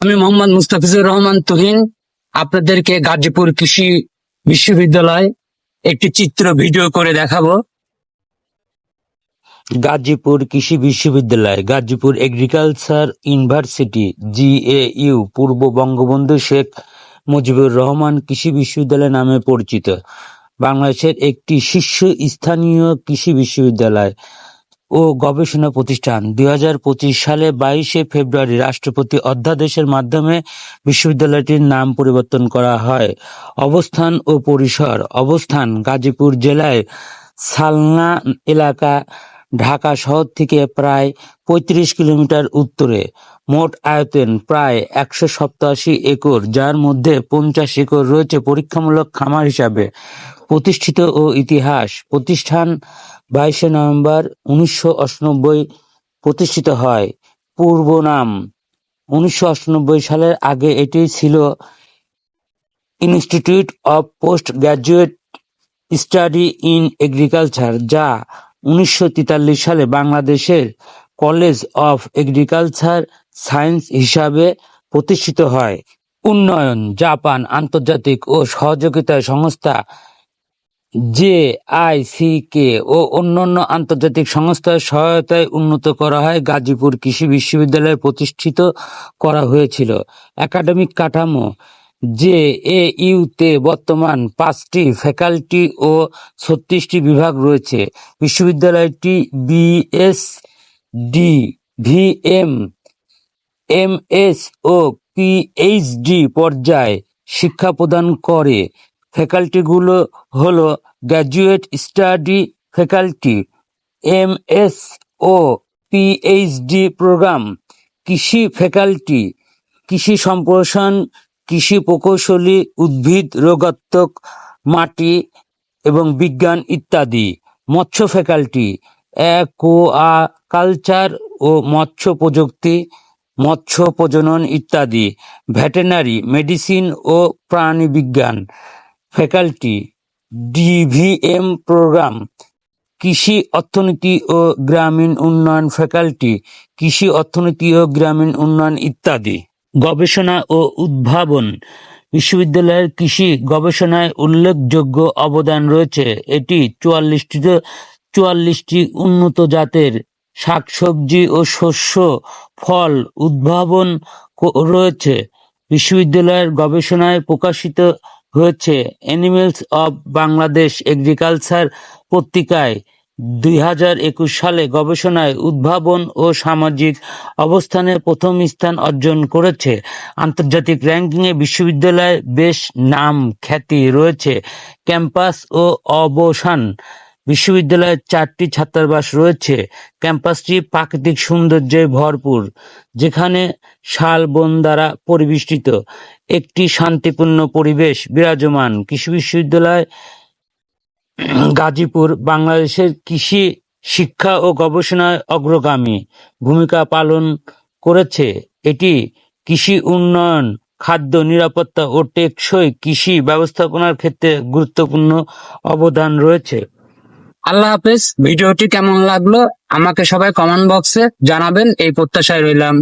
আমি মোহাম্মদ মুস্তাফিজুর রহমান তুহিন, আপনাদেরকে গাজীপুর কৃষি বিশ্ববিদ্যালয় একটি চিত্র ভিডিও করে দেখাবো। গাজীপুর কৃষি বিশ্ববিদ্যালয়, গাজীপুর এগ্রিকালচার ইউনিভার্সিটি, জিএইউ, পূর্ব বঙ্গবন্ধু শেখ মুজিবুর রহমান কৃষি বিশ্ববিদ্যালয় নামে পরিচিত। বাংলাদেশের একটি শীর্ষস্থানীয় কৃষি বিশ্ববিদ্যালয়। ও গবেষণা প্রতিষ্ঠান। দুই হাজার পঁচিশ সালে বাইশে ফেব্রুয়ারি রাষ্ট্রপতি অধ্যাদেশের মাধ্যমে বিশ্ববিদ্যালয়টির নাম পরিবর্তন করা হয়। অবস্থান ও পরিসর। অবস্থান গাজীপুর জেলায় সালনা এলাকা, ঢাকা শহর থেকে প্রায় পঁয়ত্রিশ কিলোমিটার উত্তরে। মোট আয়তন প্রায় একশো সপ্তাশি একর, যার মধ্যে পঞ্চাশ একর রয়েছে পরীক্ষামূলক খামার হিসাবে। প্রতিষ্ঠিত ও ইতিহাস প্রতিষ্ঠান বাইশে নভেম্বর উনিশশো প্রতিষ্ঠিত হয়। পূর্ব নাম। উনিশশো সালের আগে এটি ছিল institute of post graduate study in agriculture, যা উনিশশো তেতাল্লিশ সালে বাংলাদেশের কলেজ অফ এগ্রিকালচার সায়েন্স হিসাবে প্রতিষ্ঠিত হয়। উন্নয়ন, জাপান আন্তর্জাতিক ও সহযোগিতা সংস্থা জে আই সি কে ও অন্যান্য আন্তর্জাতিক সংস্থার সহায়তায় উন্নত করা হয় গাজীপুর কৃষি বিশ্ববিদ্যালয় প্রতিষ্ঠিত করা হয়েছিল। একাডেমিক কাঠামো যে এ ইউতে বর্তমান পাঁচটি ফ্যাকাল্টি ও ছত্রিশটি বিভাগ রয়েছে। বিশ্ববিদ্যালয়টি BS D VM M S ও পিএইচডি পর্যায়ে শিক্ষা প্রদান করে। ফ্যাকাল্টিগুলো হলো graduate study faculty, M S ও পিএইচডি প্রোগ্রাম, কৃষি ফ্যাকাল্টি, কৃষি সম্প্রসারণ, কৃষি প্রকৌশলী, উদ্ভিদ, রোগাত্মক, মাটি এবং বিজ্ঞান ইত্যাদি। মৎস্য ফ্যাকাল্টি কালচার ও মৎস্য প্রযুক্তি, মৎস্য প্রজনন ইত্যাদি। ভেটেনারি মেডিসিন ও প্রাণীবিজ্ঞান। ফ্যাকাল্টি, ডিভিএম প্রোগ্রাম, কৃষি অর্থনীতি ও গ্রামীণ উন্নয়ন ফ্যাকাল্টি, কৃষি অর্থনীতি ও গ্রামীণ উন্নয়ন ইত্যাদি। গবেষণা ও উদ্ভাবন, বিশ্ববিদ্যালয়ের কৃষি গবেষণায় উল্লেখযোগ্য অবদান রয়েছে। এটি চুয়াল্লিশটি চুয়াল্লিশটি উন্নত জাতের শাকসবজি ও শস্য ফল উদ্ভাবন রয়েছে। বিশ্ববিদ্যালয়ের গবেষণায় প্রকাশিত হয়েছে। অ্যানিমেলস অব বাংলাদেশ এগ্রিকালচার পত্রিকায় দুই হাজার একুশ সালে গবেষণায় উদ্ভাবন ও সামাজিক অবস্থানে প্রথম স্থান অর্জন করেছে। আন্তর্জাতিক র্যাঙ্কিংয়ে বিশ্ববিদ্যালয়ে বেশ নাম খ্যাতি রয়েছে। ক্যাম্পাস ও অবসান বিশ্ববিদ্যালয়ের চারটি ছাত্রাবাস রয়েছে। ক্যাম্পাসটি প্রাকৃতিক সৌন্দর্যে ভরপুর, যেখানে শাল, বন দ্বারা পরিবেষ্টিত। একটি শান্তিপূর্ণ পরিবেশ বিরাজমান। কৃষি বিশ্ববিদ্যালয় গাজীপুর, বাংলাদেশের কৃষি শিক্ষা ও গবেষণায় অগ্রগামী ভূমিকা পালন করেছে। এটি কৃষি উন্নয়ন, খাদ্য নিরাপত্তা ও টেকসই কৃষি ব্যবস্থাপনার ক্ষেত্রে গুরুত্বপূর্ণ অবদান রয়েছে। আল্লাহ হাফেজ। ভিডিওটি কেমন লাগল আমাকে সবাই কমেন্ট বক্সে জানাবেন। এই প্রত্যাশায় রইলাম।